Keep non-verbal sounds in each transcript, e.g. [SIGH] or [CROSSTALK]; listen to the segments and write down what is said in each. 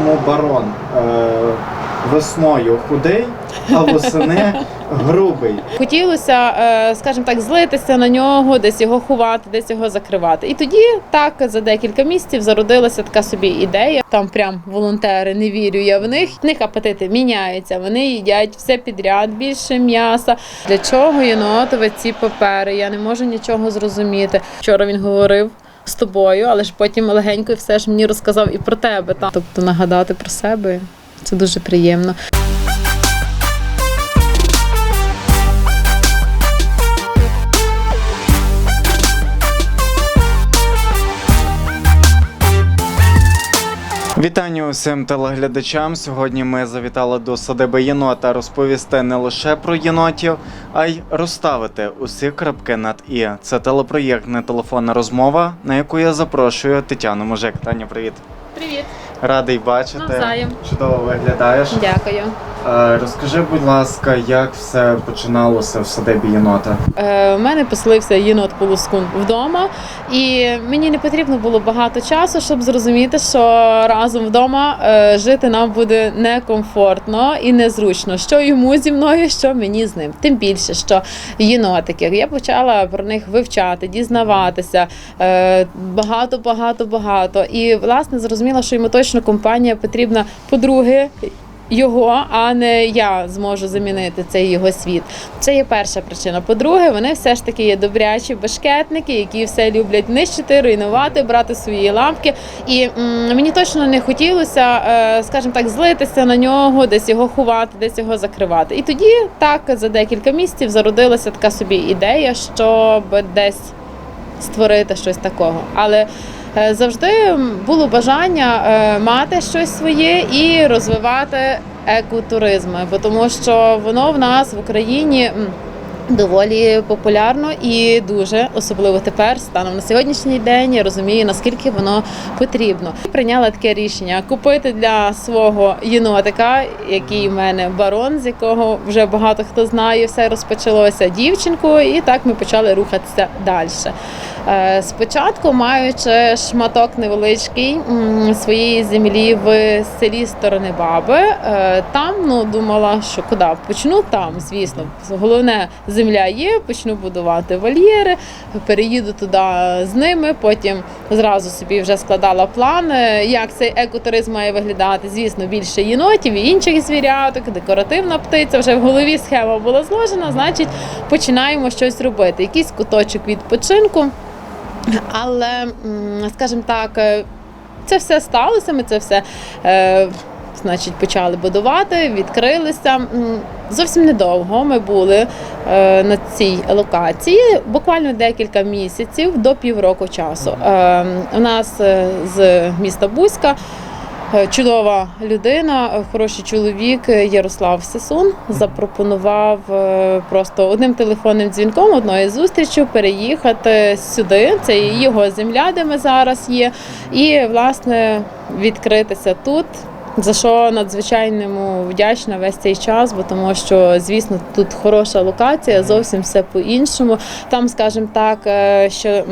чому барон е, весною худий, а восени грубий. Хотілося, е, скажімо так, злитися на нього, десь його ховати, десь його закривати. І тоді так за декілька місяців зародилася така собі ідея. Там прям волонтери, не вірю я в них. В них апетити міняються. Вони їдять все підряд, більше м'яса. Для чого єнотове ці папери? Я не можу нічого зрозуміти. Вчора він говорив. З тобою, але ж потім легенько все ж мені розказав і про тебе. Та. Тобто нагадати про себе це дуже приємно. Вітання усім телеглядачам. Сьогодні ми завітали до садиби єнота розповісти не лише про єнотів, а й розставити усі крапки над і. Це телепроєкт не телефонна розмова, на яку я запрошую Тетяну Мужик. Таня, привіт. Привіт, Радий бачити. Навзаєм. Чудово виглядаєш. дякую. Е, Розкажи, будь ласка, як все починалося в садибі єнота? Е, У мене поселився єнот полускун вдома, і мені не потрібно було багато часу, щоб зрозуміти, що разом вдома е, жити нам буде некомфортно і незручно. Що йому зі мною, що мені з ним. Тим більше, що єнотики. Я почала про них вивчати, дізнаватися е, багато, багато, багато. І власне зрозуміла, що йому точно компанія потрібна по-друге. Його, а не я зможу замінити цей його світ. Це є перша причина. По-друге, вони все ж таки є добрячі бешкетники, які все люблять нищити, руйнувати, брати свої лампки. І м, мені точно не хотілося, е, скажімо так, злитися на нього, десь його ховати, десь його закривати. І тоді так за декілька місяців зародилася така собі ідея, щоб десь створити щось такого. Але завжди було бажання е, мати щось своє і розвивати екотуризм, бо тому що воно в нас в Україні. Доволі популярно і дуже особливо тепер, станом на сьогоднішній день, я розумію, наскільки воно потрібно. Прийняла таке рішення купити для свого єнотика, який в мене барон, з якого вже багато хто знає, все розпочалося дівчинку, і так ми почали рухатися далі. Е, Спочатку, маючи шматок невеличкий своєї землі в селі Сторони Баби, е, там ну думала, що куди почну там, звісно, головне земля є, почну будувати вольєри, переїду туди з ними. Потім зразу собі вже складала план, як цей екотуризм має виглядати. Звісно, більше єнотів і інших звіряток, декоративна птиця. Вже в голові схема була зложена. Значить, починаємо щось робити. Якийсь куточок відпочинку. Але, скажімо так, е, це все сталося. Ми це все е, значить, почали будувати, відкрилися. Зовсім недовго ми були е, на цій локації, буквально декілька місяців до півроку часу. Е, у нас з міста Бузька. Е, Чудова людина, е, хороший чоловік е, Ярослав Сесун запропонував просто одним телефонним дзвінком одної зустрічі переїхати сюди. Це його земля, де ми зараз є, і власне відкритися тут. За що надзвичайно йому вдячна весь цей час, бо тому що, звісно, тут хороша локація, зовсім все по-іншому. Там, скажімо так, е, що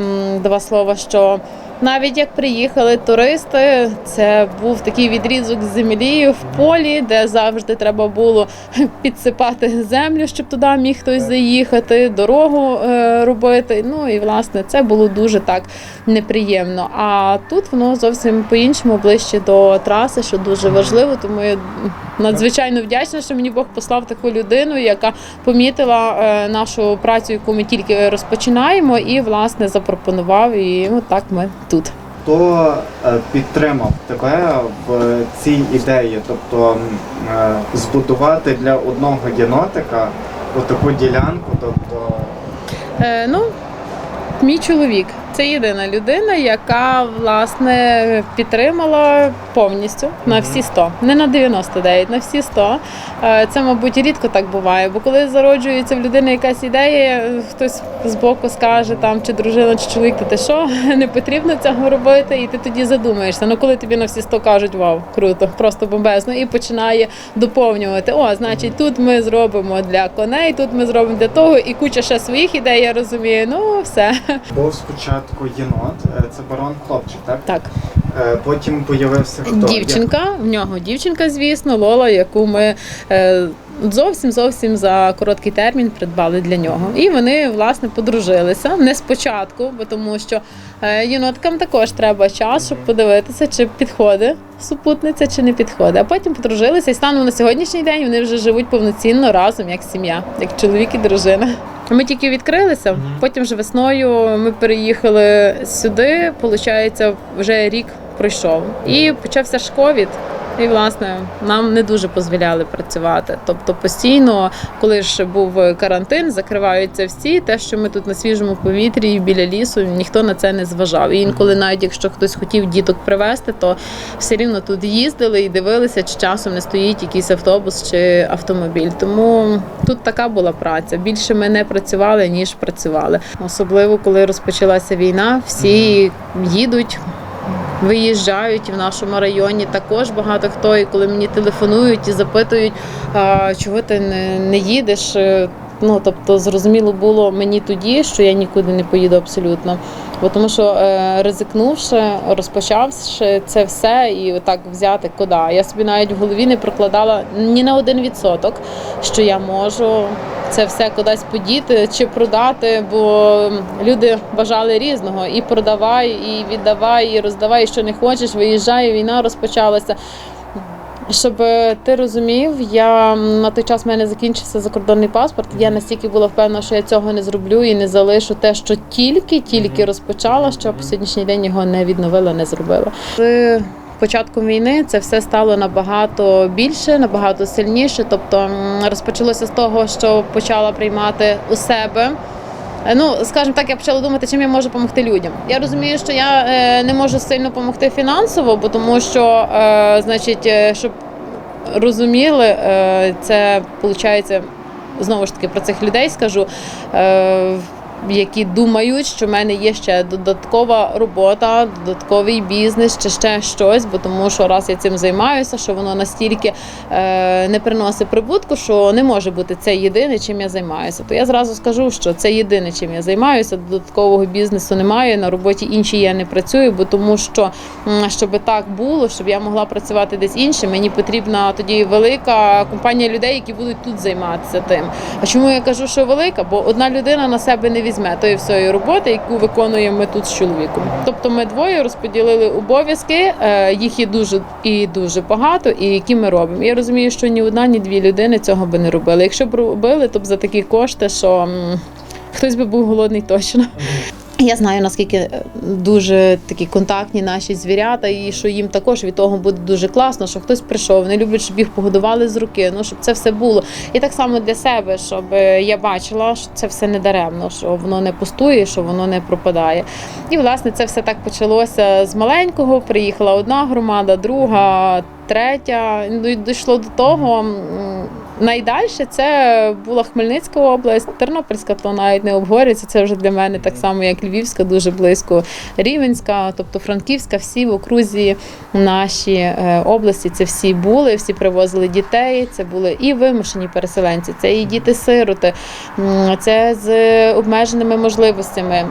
два слова, що навіть як приїхали туристи, це був такий відрізок землі в полі, де завжди треба було [LAUGHS] підсипати землю, щоб туди міг хтось заїхати, дорогу е, робити. Ну і власне це було дуже так неприємно. А тут воно зовсім по-іншому ближче до траси, що дуже важливо. Тому я надзвичайно вдячна, що мені Бог послав таку людину, яка помітила е, нашу працю, яку ми тільки розпочинаємо, і власне запропонував. І от так ми тут. Хто е, підтримав тебе в цій ідеї? Тобто е, збудувати для одного єнотика отаку ділянку, тобто Е, ну, мій чоловік. Це єдина людина, яка власне підтримала повністю на всі 100. Не на 99, на всі 100. Е, Це, мабуть, рідко так буває, бо коли зароджується в людини якась ідея, хтось збоку скаже, там, чи дружина, чи чоловік, то ти що, [LAUGHS] не потрібно цього робити, і ти тоді задумаєшся. Ну коли тобі на всі 100 кажуть, вау, круто, просто бомбезно, і починає доповнювати. О, значить, тут ми зробимо для коней, тут ми зробимо для того, і куча ще своїх ідей, я розумію. Ну, все. був спочатку єнот, е, це барон хлопчик, так? Так. Е, Потім появився хто? Дівчинка, в нього дівчинка, звісно, Лола, яку ми е, зовсім зовсім за короткий термін придбали для нього. І вони власне подружилися не спочатку, бо тому що єноткам також треба час, щоб подивитися, чи підходить супутниця, чи не підходить. А потім подружилися і станом на сьогоднішній день вони вже живуть повноцінно разом, як сім'я, як чоловік і дружина. Ми тільки відкрилися, потім вже весною ми переїхали сюди. Получається, вже рік пройшов. І почався ж ковід. І власне нам не дуже дозволяли працювати. Тобто постійно, коли ж був карантин, закриваються всі. Те, що ми тут на свіжому повітрі і біля лісу, ніхто на це не зважав. І інколи, навіть якщо хтось хотів діток привезти, то все рівно тут їздили і дивилися, чи часом не стоїть якийсь автобус чи автомобіль. Тому тут така була праця. Більше ми не працювали ніж працювали. Особливо коли розпочалася війна, всі їдуть. Виїжджають і в нашому районі також багато хто. І коли мені телефонують і запитують, чого ти не, не їдеш. Ну тобто, зрозуміло було мені тоді, що я нікуди не поїду абсолютно. Бо тому що е, ризикнувши, розпочавши це все і отак взяти куди. Я собі навіть в голові не прокладала ні на один відсоток, що я можу це все кудись подіти чи продати, бо люди бажали різного і продавай, і віддавай, і роздавай, і що не хочеш, виїжджай, війна розпочалася. Щоб е, ти розумів, я на той час в мене закінчився закордонний паспорт. Я настільки була впевнена, що я цього не зроблю і не залишу те, що тільки-тільки розпочала, що по сьогоднішній день його не відновила, не зробила. З початком війни це все стало набагато більше, набагато сильніше. Тобто розпочалося з того, що почала приймати у себе. Е, Ну, скажімо так, я почала думати, чим я можу допомогти людям. Я розумію, що я е, не можу сильно допомогти фінансово, бо тому що, е, значить, щоб розуміли, це виходить, знову ж таки про цих людей скажу. Які думають, що в мене є ще додаткова робота, додатковий бізнес чи ще щось, бо тому що раз я цим займаюся, що воно настільки е, не приносить прибутку, що не може бути це єдине, чим я займаюся. То я зразу скажу, що це єдине, чим я займаюся. Додаткового бізнесу немає. На роботі іншій я не працюю, бо тому що щоб так було, щоб я могла працювати десь інше, мені потрібна тоді велика компанія людей, які будуть тут займатися тим. А чому я кажу, що велика? Бо одна людина на себе не візьме тої всієї роботи, яку виконуємо ми тут з чоловіком. Тобто ми двоє розподілили обов'язки, е, їх є дуже і дуже багато, і які ми робимо. Я розумію, що ні одна, ні дві людини цього би не робили. Якщо б робили, то б за такі кошти, що хтось би був голодний точно. Я знаю наскільки е, дуже такі контактні наші звірята, і що їм також від того буде дуже класно, що хтось прийшов, не люблять, щоб їх погодували з руки. Ну щоб це все було. І так само для себе, щоб е, я бачила, що це все не даремно, що воно не пустує, що воно не пропадає. І власне це все так почалося з маленького. Приїхала одна громада, друга, третя. Ну і дійшло до того. Найдальше це була Хмельницька область, Тернопільська, то навіть не обговорюється. Це вже для мене так само, як Львівська, дуже близько Рівенська, тобто Франківська, всі в окрузі наші е, області. Це всі були, всі привозили дітей. Це були і вимушені переселенці, це і діти-сироти, це з обмеженими можливостями.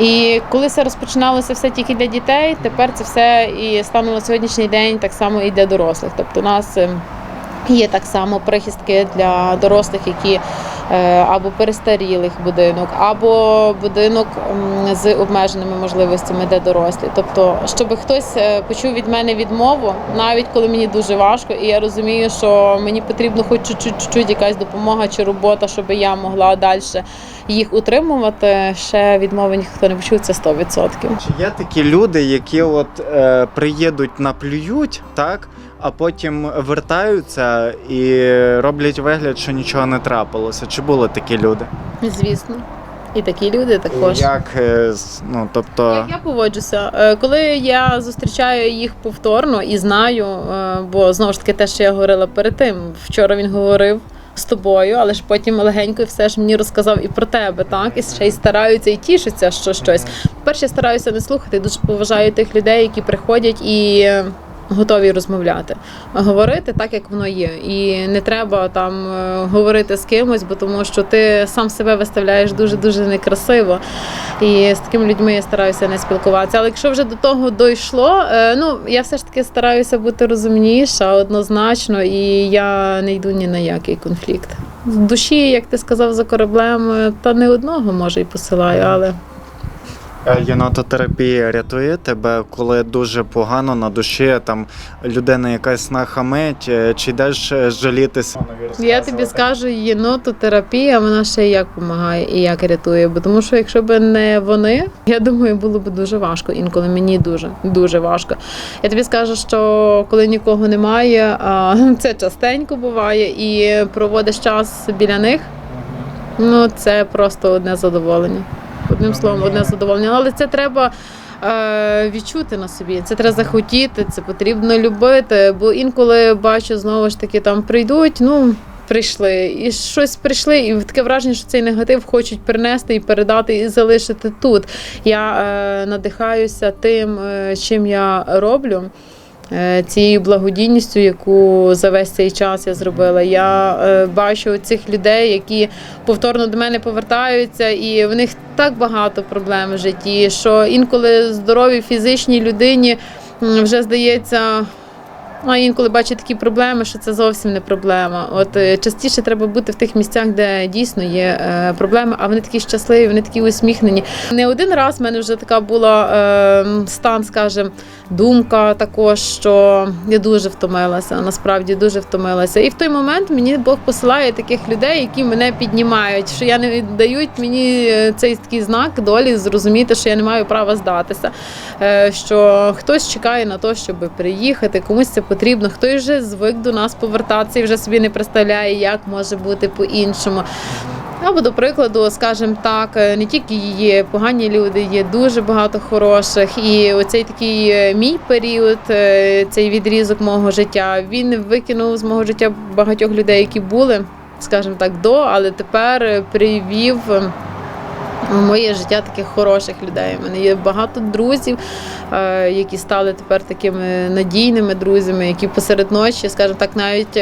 І коли це розпочиналося все тільки для дітей, тепер це все і станом на сьогоднішній день так само і для дорослих. Тобто у нас ем, Є так само прихистки для дорослих, які е, або перестарілих будинок, або будинок з обмеженими можливостями, де дорослі. Тобто, щоб хтось е, почув від мене відмову, навіть коли мені дуже важко, і я розумію, що мені потрібно хоч чуть-чуть якась допомога чи робота, щоб я могла далі їх утримувати. Ще відмови ніхто не почув, це 100%. Чи є такі люди, які от е, приїдуть, наплюють, так, а потім вертаються і роблять вигляд, що нічого не трапилося? Чи були такі люди? Звісно. І такі люди також. Як, е, ну, тобто, Як я поводжуся? Е, Коли я зустрічаю їх повторно і знаю, е, бо знову ж таки те, що я говорила перед тим, вчора він говорив. З тобою, але ж потім легенько все ж мені розказав і про тебе, так і ще й стараються і тішаться, що щось. Перше, я стараюся не слухати. Дуже поважаю тих людей, які приходять і готові розмовляти, говорити так, як воно є. І не треба там е, говорити з кимось, бо тому що ти сам себе виставляєш дуже дуже некрасиво. І з такими людьми я стараюся не спілкуватися. Але якщо вже до того дійшло, е, ну я все ж таки стараюся бути розумніша однозначно, і я не йду ні на який конфлікт. В душі, як ти сказав, за кораблем, е, та не одного може й посилаю, але Єнототерапія рятує тебе, коли дуже погано на душі, там людина якась нахамить, е, чи йдеш е, жалітися? я тобі скажу, єнототерапія вона ще як допомагає і як рятує. Бо тому що якщо б не вони, я думаю, було б дуже важко. Інколи мені дуже дуже важко. Я тобі скажу, що коли нікого немає, а [LAUGHS] це частенько буває, і проводиш час біля них. Ну, це просто одне задоволення. Одним словом, одне задоволення. Але це треба е, відчути на собі. Це треба захотіти, це потрібно любити. Бо інколи бачу знову ж таки, там прийдуть, ну. Прийшли і щось прийшли, і таке враження, що цей негатив хочуть принести і передати, і залишити тут. Я е, надихаюся тим, е, чим я роблю цією благодійністю, яку за весь цей час я зробила. Я е, бачу цих людей, які повторно до мене повертаються, і в них так багато проблем в житті, що інколи здоровій фізичній людині вже здається. А інколи бачу такі проблеми, що це зовсім не проблема. От е, частіше треба бути в тих місцях, де дійсно є е, проблеми, а вони такі щасливі, вони такі усміхнені. Не один раз в мене вже така була е, стан, скажімо, думка також, що я дуже втомилася, насправді дуже втомилася. І в той момент мені Бог посилає таких людей, які мене піднімають, що я не дають мені е, цей такий знак долі зрозуміти, що я не маю права здатися. Що хтось чекає на те, щоб приїхати, комусь це потрібно, хтось вже звик до нас повертатися і вже собі не представляє, як може бути по-іншому. Або, до прикладу, скажімо так, е, не тільки є погані люди, є дуже багато хороших. І оцей такий е, мій період, е, цей відрізок мого життя, він викинув з мого життя багатьох людей, які були, скажімо так, до, але тепер е, привів. Е, моє життя таких хороших людей. У мене є багато друзів, е, які стали тепер такими надійними друзями, які посеред ночі, скажімо так, навіть.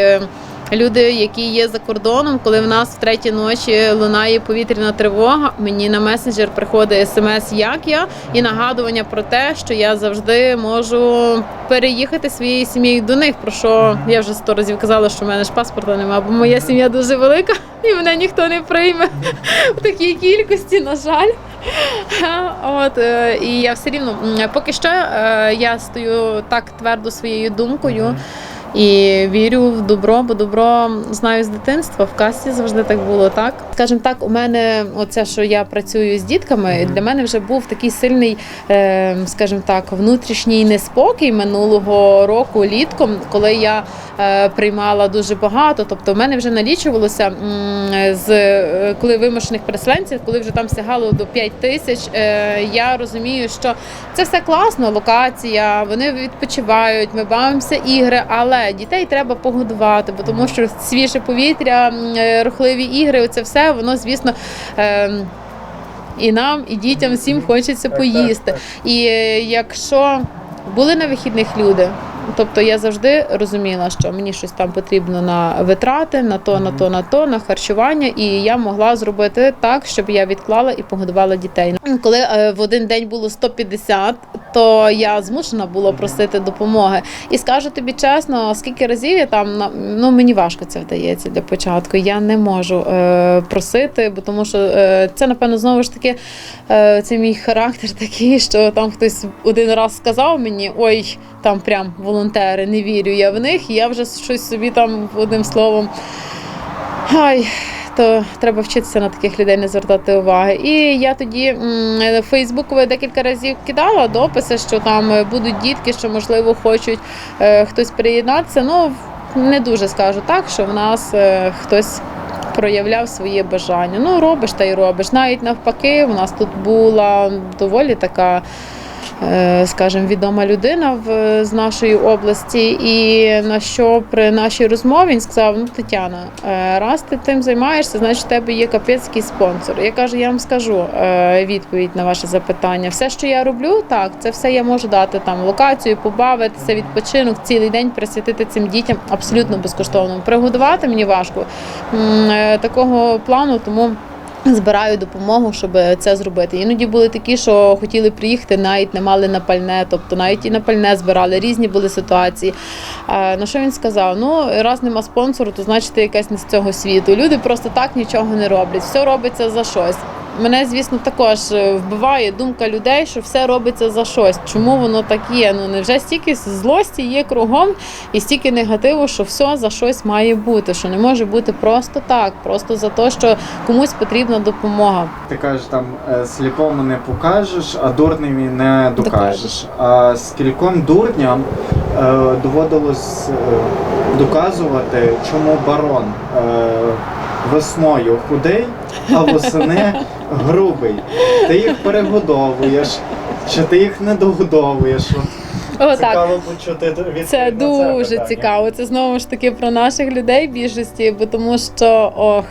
Люди, які є за кордоном, коли в нас в третій ночі лунає повітряна тривога, мені на месенджер приходить смс, як я, і нагадування про те, що я завжди можу переїхати своєю сім'єю до них. Про що я вже сто разів казала, що в мене ж паспорта немає, бо моя сім'я дуже велика і мене ніхто не прийме в такій кількості, на жаль. От е, і я все рівно поки що е, я стою так твердо своєю думкою. І вірю в добро, бо добро знаю з дитинства. В касті завжди так було. Так скажімо так, у мене оце, що я працюю з дітками, для мене вже був такий сильний, е, скажімо так, внутрішній неспокій минулого року літком, коли я е, приймала дуже багато. Тобто, в мене вже налічувалося з е, коли вимушених переселенців, коли вже там сягало до 5 тисяч. Е, я розумію, що це все класно, локація, вони відпочивають, ми бавимося ігри, але дітей треба погодувати, бо тому що свіже повітря, е, рухливі ігри, це все воно, звісно. Е, і нам, і дітям всім хочеться поїсти. І е, якщо були на вихідних люди, тобто я завжди розуміла, що мені щось там потрібно на витрати, на то, на то, на то, на харчування, і я могла зробити так, щоб я відклала і погодувала дітей. Коли е, в один день було 150, то я змушена була просити допомоги. І скажу тобі чесно, скільки разів я там ну мені важко це вдається для початку. Я не можу е, просити, бо тому що е, це напевно знову ж таки е, це мій характер [LAUGHS] такий, що там хтось один раз сказав мені, ой, там прям волонтери, не вірю я в них, і я вже щось собі там одним словом. Ай, то треба вчитися на таких людей не звертати уваги. І я тоді Фейсбуку декілька разів кидала дописи, що там е, будуть дітки, що можливо хочуть е, хтось приєднатися. Ну не дуже скажу так, що в нас е, хтось. Проявляв своє бажання. Ну, робиш та й робиш. Навіть навпаки, у нас тут була доволі така скажімо, відома людина в, з нашої області. І на що при нашій розмові він сказав: Ну, Тетяна, е, раз ти тим займаєшся, значить в тебе є капецький спонсор. Я кажу, я вам скажу е, відповідь на ваше запитання. Все, що я роблю, так, це все я можу дати там локацію, побавитися, відпочинок, цілий день присвятити цим дітям абсолютно безкоштовно. Пригодувати мені важко е, такого плану, тому. Збираю допомогу, щоб це зробити. Іноді були такі, що хотіли приїхати, навіть не мали на пальне, тобто навіть і на пальне збирали, різні були ситуації. На що він сказав? Ну, раз нема спонсору, то значить ти якась не з цього світу. Люди просто так нічого не роблять, все робиться за щось. Мене, звісно, також е, вбиває думка людей, що все робиться за щось. Чому воно так є? Ну невже стільки злості є кругом і стільки негативу, що все за щось має бути, що не може бути просто так, просто за те, що комусь потрібна допомога. Ти кажеш, там е, сліпому не покажеш, а дурневі не докажеш. А скільком дурням е, доводилось доказувати, чому барон весною худий, а восени грубий. Ти їх перегодовуєш, чи ти їх не догодовуєш. О, так. Цікаво почути відповідь Це дуже питання. цікаво. Це знову ж таки про наших людей більшості, бо тому що ох.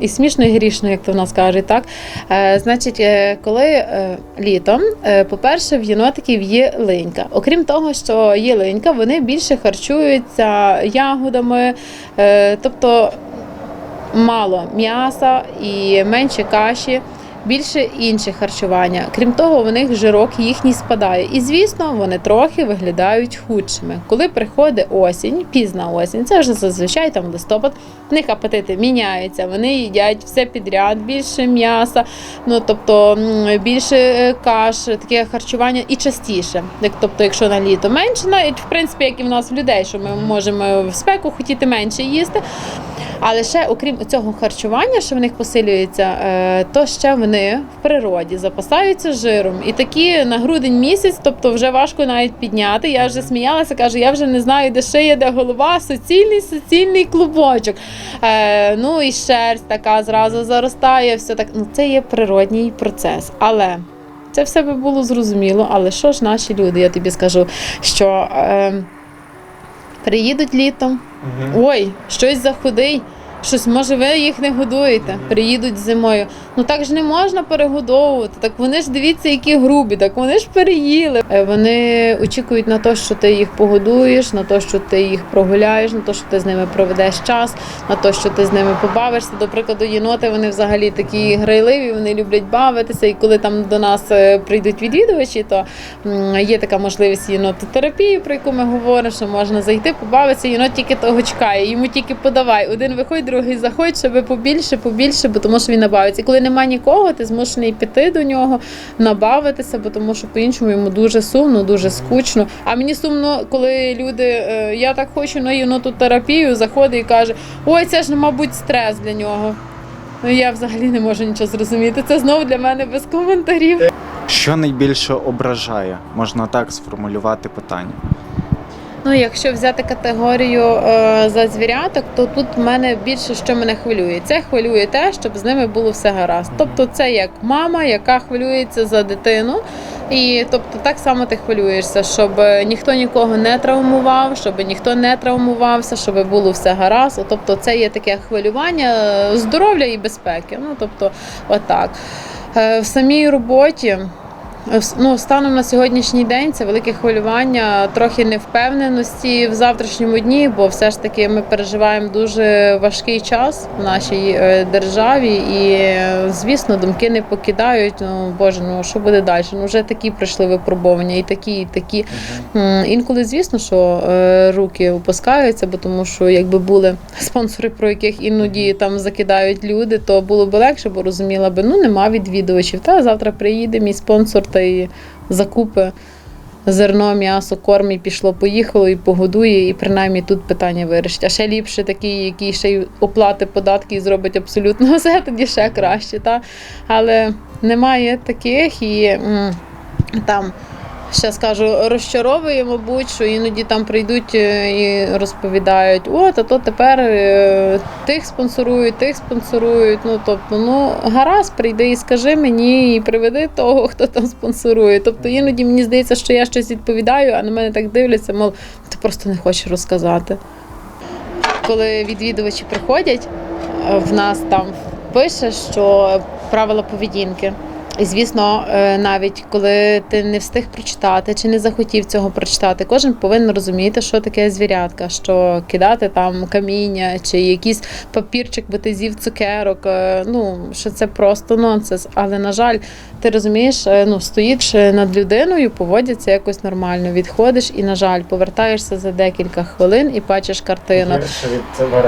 І смішно, і грішно, як то в нас кажуть, так? Е, значить, е, коли е, літом, е, по-перше, в єнотиків є линька. Окрім того, що є линька, вони більше харчуються ягодами, е, тобто мало м'яса і менше каші. Більше інше харчування. Крім того, у них жирок їхній спадає. І звісно, вони трохи виглядають худшими. Коли приходить осінь, пізна осінь, це вже зазвичай там листопад, в них апетити міняються. Вони їдять все підряд, більше м'яса, ну тобто більше е, каш, таке харчування і частіше. Як тобто, якщо на літо менше, навіть в принципі, як і в нас в людей, що ми можемо в спеку хотіти менше їсти. Але ще, окрім цього харчування, що в них посилюється, е, то ще вони в природі запасаються жиром. І такі на грудень місяць, тобто вже важко навіть підняти. Я вже сміялася, кажу, я вже не знаю, де шия, де голова, суцільний, суцільний клубочок. Е, ну і шерсть така зразу заростає, все так. Ну це є природній процес. Але. Це все би було зрозуміло, але що ж наші люди, я тобі скажу, що е, приїдуть літом, Мгм. Ой, щось захудий. Щось, може, ви їх не годуєте, приїдуть зимою. Ну так ж не можна перегодовувати. Так вони ж дивіться, які грубі, так вони ж переїли. Е, Вони очікують на те, що ти їх погодуєш, на те, що ти їх прогуляєш, на те, що ти з ними проведеш час, на те, що ти з ними побавишся. До прикладу, єноти вони взагалі такі грайливі, вони люблять бавитися. І коли там до нас е, прийдуть відвідувачі, то є така можливість єнототерапії, про яку ми говоримо, що можна зайти, побавитися. Єнот тільки того чекає, йому тільки подавай. Один виходь, другий заходь, щоб побільше, побільше, бо тому що він набавиться. І коли немає нікого, ти змушений піти до нього, набавитися, бо тому що по-іншому йому дуже сумно, дуже скучно. А мені сумно, коли люди, е, я так хочу на єнототерапію, заходить і каже: ой, це ж, мабуть, стрес для нього. Ну я взагалі не можу нічого зрозуміти. Це знову для мене без коментарів. Що найбільше ображає? Можна так сформулювати питання. Ну, якщо взяти категорію е, за звіряток, то тут в мене більше що мене хвилює. Це хвилює те, щоб з ними було все гаразд. Тобто, це як мама, яка хвилюється за дитину. І тобто так само ти хвилюєшся, щоб ніхто нікого не травмував, щоб ніхто не травмувався, щоб було все гаразд. Тобто, це є таке хвилювання е, здоров'я і безпеки. Ну тобто, отак. Е, В самій роботі. Ну, станом на сьогоднішній день це велике хвилювання, трохи невпевненості в завтрашньому дні, бо все ж таки ми переживаємо дуже важкий час в нашій е, державі, і е, звісно, думки не покидають. Ну боже, ну що буде далі? Ну вже такі прийшли випробування, і такі, і такі. М, Інколи, звісно, що е, руки опускаються, бо тому що якби були спонсори, про яких іноді там закидають люди, то було б легше, бо розуміла би, ну нема відвідувачів. Та завтра приїде мій спонсор та й закупи зерно, м'ясо, корм і пішло, поїхало і погодує, і принаймні тут питання вирішить. А ще ліпше такий, який ще й оплати податки і зробить абсолютно [LAUGHS] все, тоді ще краще. Та? Але немає таких і там. Ще скажу, розчаровує, мабуть, що іноді там прийдуть е, і розповідають, от, а то тепер е, тих спонсорують, тих спонсорують. Ну, тобто, ну, гаразд, прийди і скажи мені, і приведи того, хто там спонсорує. Тобто іноді мені здається, що я щось відповідаю, а на мене так дивляться, мов, ти просто не хочеш розказати. Коли відвідувачі приходять, е, в нас там пише, що правила поведінки. І звісно, е, навіть коли ти не встиг прочитати чи не захотів цього прочитати, кожен повинен розуміти, що таке звірятка, що кидати там каміння чи якийсь папірчик, бо ти з'їв цукерок. е, Ну що це просто нонсенс. Але на жаль, ти розумієш, е, ну стоїш над людиною, поводяться якось нормально. Відходиш і, на жаль, повертаєшся за декілька хвилин і бачиш картину.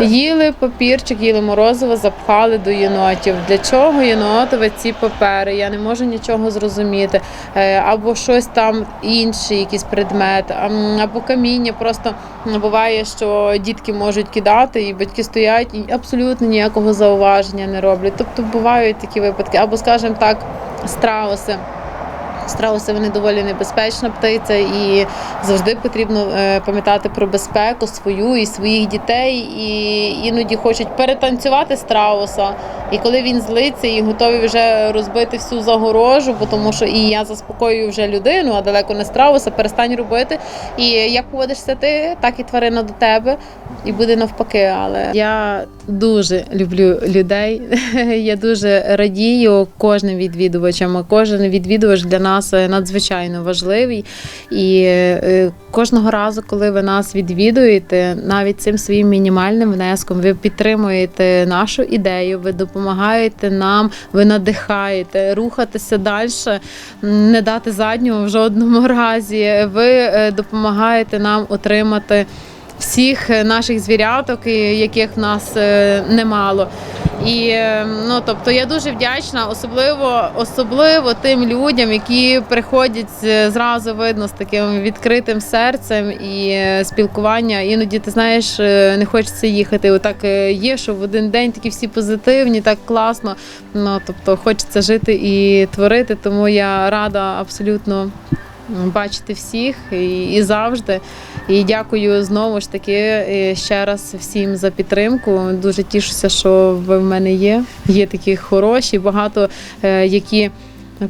Їли папірчик, їли морозиво, запхали до єнотів. Для чого єнотове ці папери? Я не можу нічого зрозуміти. Е, Або щось там інше, якийсь предмет, або каміння. Просто буває, що дітки можуть кидати, і батьки стоять і абсолютно ніякого зауваження не роблять. Тобто бувають такі випадки, або, скажімо так, страуси. Страуси вони доволі небезпечна птиця, і завжди потрібно е, пам'ятати про безпеку свою і своїх дітей. І іноді хочуть перетанцювати страуса. І коли він злиться і готові вже розбити всю загорожу, бо тому що і я заспокоюю вже людину, а далеко не страуса, перестань робити. І як поводишся ти, так і тварина до тебе, і буде навпаки. Але я дуже люблю людей. [LAUGHS] Я дуже радію кожним відвідувачам. Кожен відвідувач для нас е, надзвичайно важливий. І е, кожного разу, коли ви нас відвідуєте, навіть цим своїм мінімальним внеском, ви підтримуєте нашу ідею, ви допомагаєте нам, ви надихаєте рухатися далі, не дати заднього в жодному [LAUGHS] разі. Ви е, допомагаєте нам отримати всіх е, наших звіряток, яких в нас е, немало. І е, ну тобто я дуже вдячна, особливо особливо тим людям, які приходять зразу видно з таким відкритим серцем і спілкування. Іноді ти знаєш, не хочеться їхати. Отак є, що в один день такі всі позитивні, так класно. Ну тобто хочеться жити і творити. Тому я рада абсолютно бачити всіх і, і завжди. І дякую знову ж таки е, ще раз всім за підтримку. Дуже тішуся, що ви в мене є. Є такі хороші, багато е, які.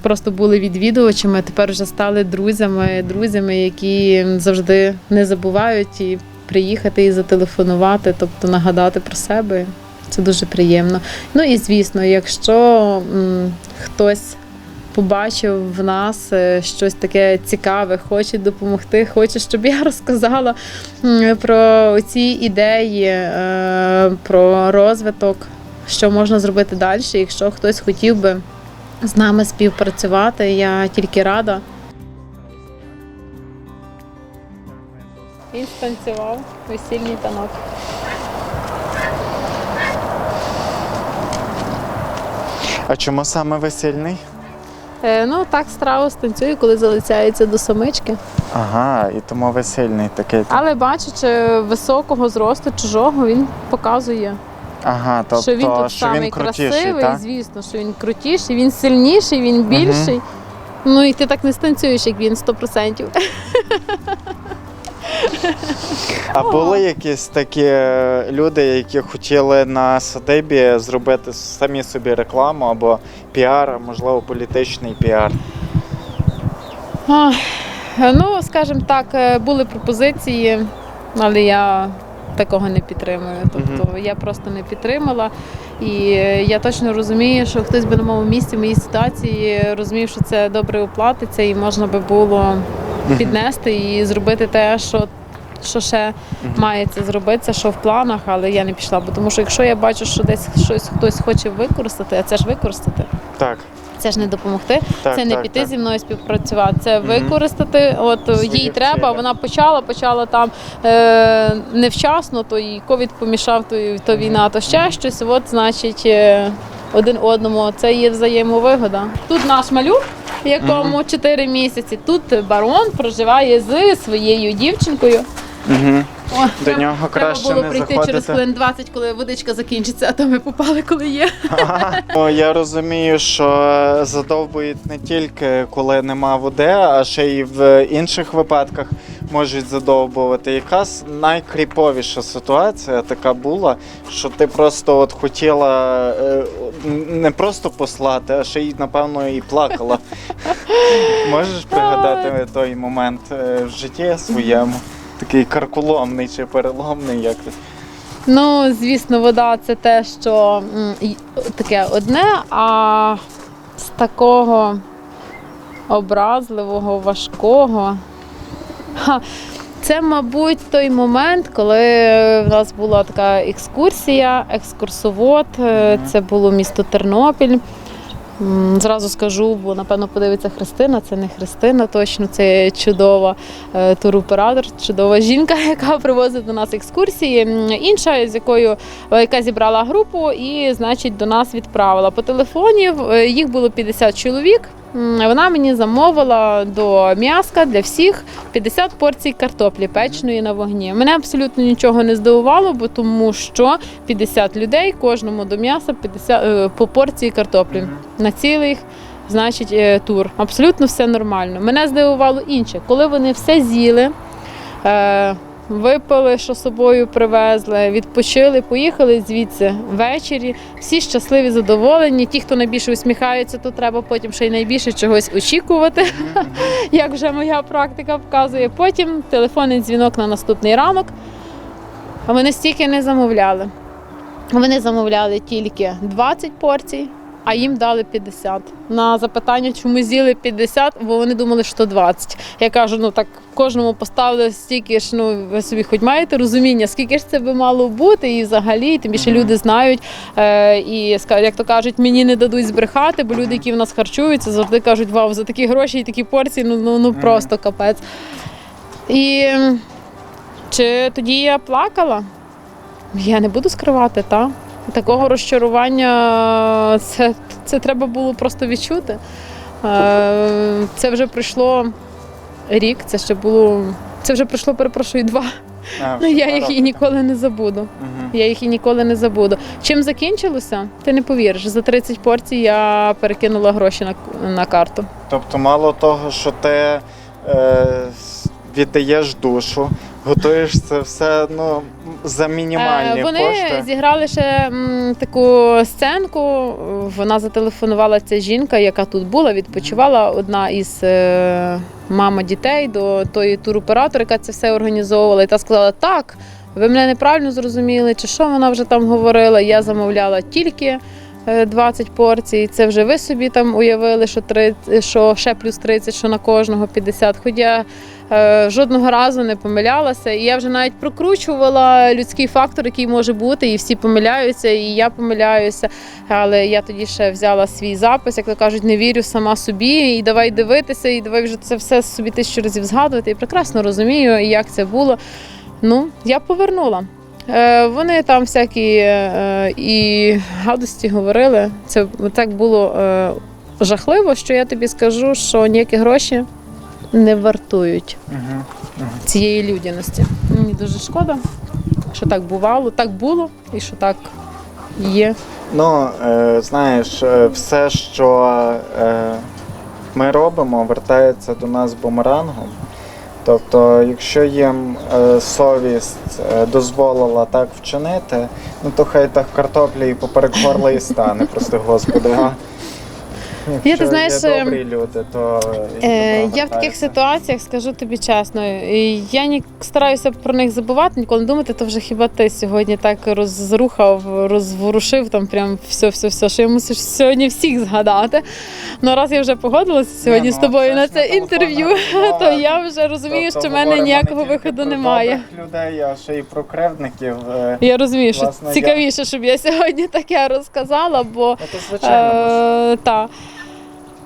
Просто були відвідувачами, тепер вже стали друзями, друзями, які завжди не забувають і приїхати і зателефонувати, тобто нагадати про себе. Це дуже приємно. Ну і звісно, якщо м, хтось побачив в нас е, щось таке цікаве, хоче допомогти, хоче, щоб я [LAUGHS] розказала про ці ідеї, е, про розвиток, що можна зробити далі. Якщо хтось хотів би з нами співпрацювати, я тільки рада. Він станцював весільний танок. А чому саме весільний? Е, ну так страус танцює, коли залицяється до самички. Ага, і тому весільний такий. Але бачачи високого зросту чужого, він показує, Ага, тобто, що він тут що самий він крутіший, красивий, так? звісно, що він крутіший, він сильніший, він більший. Ну і ти так не станцюєш, як він 100%. [LAUGHS] А були якісь такі е, люди, які хотіли на садибі зробити самі собі рекламу або піар, можливо політичний піар? Ах, Ну, скажімо так, е, були пропозиції, але я такого не підтримую. Тобто я просто не підтримала. І е, я точно розумію, що хтось би на моєму місці, в моїй ситуації розумів, що це добре оплатиться, і можна би було піднести і зробити те, що. Що ще мається зробитися, що в планах, але я не пішла. Бо тому що якщо я бачу, що десь щось хтось хоче використати, а це ж використати, Так, це ж не допомогти, так, це не так, піти так. зі мною співпрацювати, це використати. От Свої їй треба, вона почала, почала там е, невчасно, то їй ковід помішав, то, то війна, то ще щось. От, значить, е, один одному це є взаємовигода. Тут наш малюк, якому 4 місяці. Тут барон проживає з своєю дівчинкою. Угу. О, До треба- нього краще Треба було не прийти заходити. через хвилин 20, коли водичка закінчиться, а то ми попали, коли є. [LAUGHS] Ага. Я розумію, що задовбують не тільки коли нема води, а ще й в інших випадках можуть задовбувати. Якась найкріповіша ситуація така була, що ти просто от хотіла е, не просто послати, а ще й напевно і плакала. [LAUGHS] Можеш пригадати той момент е, в житті своєму? Такий карколомний чи переломний, як ти? Ну, звісно, вода це те, що м, таке одне, а з такого образливого, важкого. Ха, це, мабуть, той момент, коли в нас була така екскурсія, екскурсовод. е, Це було місто Тернопіль. Зразу скажу, бо напевно подивиться Христина. Це не Христина, точно це чудова е, туроператор, чудова жінка, [LAUGHS] яка привозить до нас екскурсії. Інша, з якою е, яка зібрала групу і, значить, до нас відправила по телефоні. е, Їх було 50 чоловік. Вона мені замовила до м'яска для всіх 50 порцій картоплі печеної на вогні. Мене абсолютно нічого не здивувало, бо тому що 50 людей, кожному до м'яса 50, е, по порції картоплі на цілий, значить, е, тур. Абсолютно все нормально. Мене здивувало інше, коли вони все з'їли. Випили, що собою привезли, відпочили, поїхали звідси ввечері. Всі щасливі, задоволені. Ті, хто найбільше усміхаються, то треба потім ще й найбільше чогось очікувати, [LAUGHS] як вже моя практика показує. Потім телефонний дзвінок на наступний ранок. А Вони стільки не замовляли. Вони замовляли тільки 20 порцій, а їм дали 50. На запитання, чому з'їли 50, бо вони думали, що 20. Я кажу, ну так кожному поставили стільки ж, ну ви собі хоч маєте розуміння, скільки ж це би мало бути, і взагалі, тим більше люди знають. Е, і як то кажуть, мені не дадуть збрехати, бо люди, які в нас харчуються, завжди кажуть, вау, за такі гроші і такі порції, ну, ну, ну просто капець. І чи тоді я плакала? Я не буду скривати, та? Такого розчарування це, це треба було просто відчути. Е, Це вже пройшло рік, це ще було. Це вже пройшло, перепрошую, два. А, Ну я їх і ніколи не забуду. Мгм. Я їх і ніколи не забуду. Чим закінчилося? Ти не повіриш. За 30 порцій я перекинула гроші на, на карту. Тобто, мало того, що ти е, віддаєш душу, готуєш це все ну, за мінімальні Е, Вони кошти. зіграли ще м, таку сценку. Вона зателефонувала ця жінка, яка тут була, відпочивала. Одна із е, мама дітей до тої туроператора, яка це все організовувала. І та сказала: так, ви мене неправильно зрозуміли, чи що вона вже там говорила. Я замовляла тільки. е, 20 порцій, це вже ви собі там уявили, що 30, що ще плюс 30, що на кожного 50. Хоча е, жодного разу не помилялася. І я вже навіть прокручувала людський фактор, який може бути, і всі помиляються, і я помиляюся. Але я тоді ще взяла свій запис, як то кажуть, не вірю сама собі, і давай дивитися, і давай вже це все собі тисячу разів згадувати. І прекрасно розумію, як це було. Ну, я повернула. Е, Вони там всякі е, і гадості говорили. Це так було е, жахливо, що я тобі скажу, що ніякі гроші не вартують Мгм. цієї людяності. Мені дуже шкода, що так бувало, так було і що так є. Ну, е, знаєш, е, все, що е, ми робимо, вертається до нас бумерангом. Тобто, якщо їм е, совість е, дозволила так вчинити, ну то хай так картоплі і поперек горла і стане, прости господи. Я, ти знаєш, є добрі люди, то Е, я в таких ситуаціях скажу тобі чесно. Я ні стараюся про них забувати, ніколи не думати, то вже хіба ти сьогодні так розрухав, розворушив там прям все, все, все, що я мусиш сьогодні всіх згадати. Ну раз я вже погодилася сьогодні Ні, з ну, тобою на це інтерв'ю, [LAUGHS] то я вже розумію, Тобто що в мене ніякого не виходу про немає. людей, а ще й про кривдників. Е, Я розумію, що Власне, я- цікавіше, щоб я сьогодні таке розказала, бо ну, то звичайно. Е, та.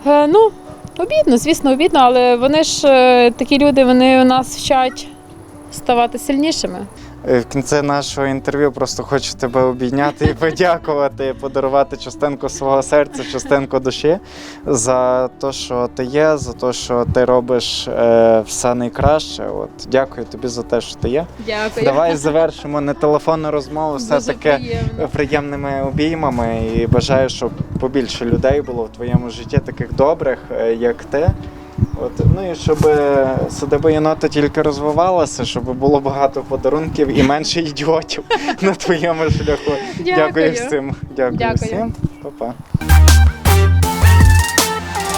Е, ну, обідно, звісно, обідно, але вони ж е, такі люди, вони нас вчать ставати сильнішими. Е, В кінці нашого інтерв'ю просто хочу тебе обійняти і подякувати, подарувати частинку свого серця, частинку душі за те, що ти є, за те, що ти робиш е, все найкраще. От дякую тобі за те, що ти є. Дякую. Давай завершимо не телефонну розмову, все Дуже таки приємно. приємними обіймами і бажаю, щоб побільше людей було в твоєму житті таких добрих, е, як ти. От, ну і щоб е, садиба єнота тільки розвивалася, щоб було багато подарунків і менше ідіотів [LAUGHS] на твоєму шляху. Дякую. всім. Дякую, Дякую. всім. Па-па.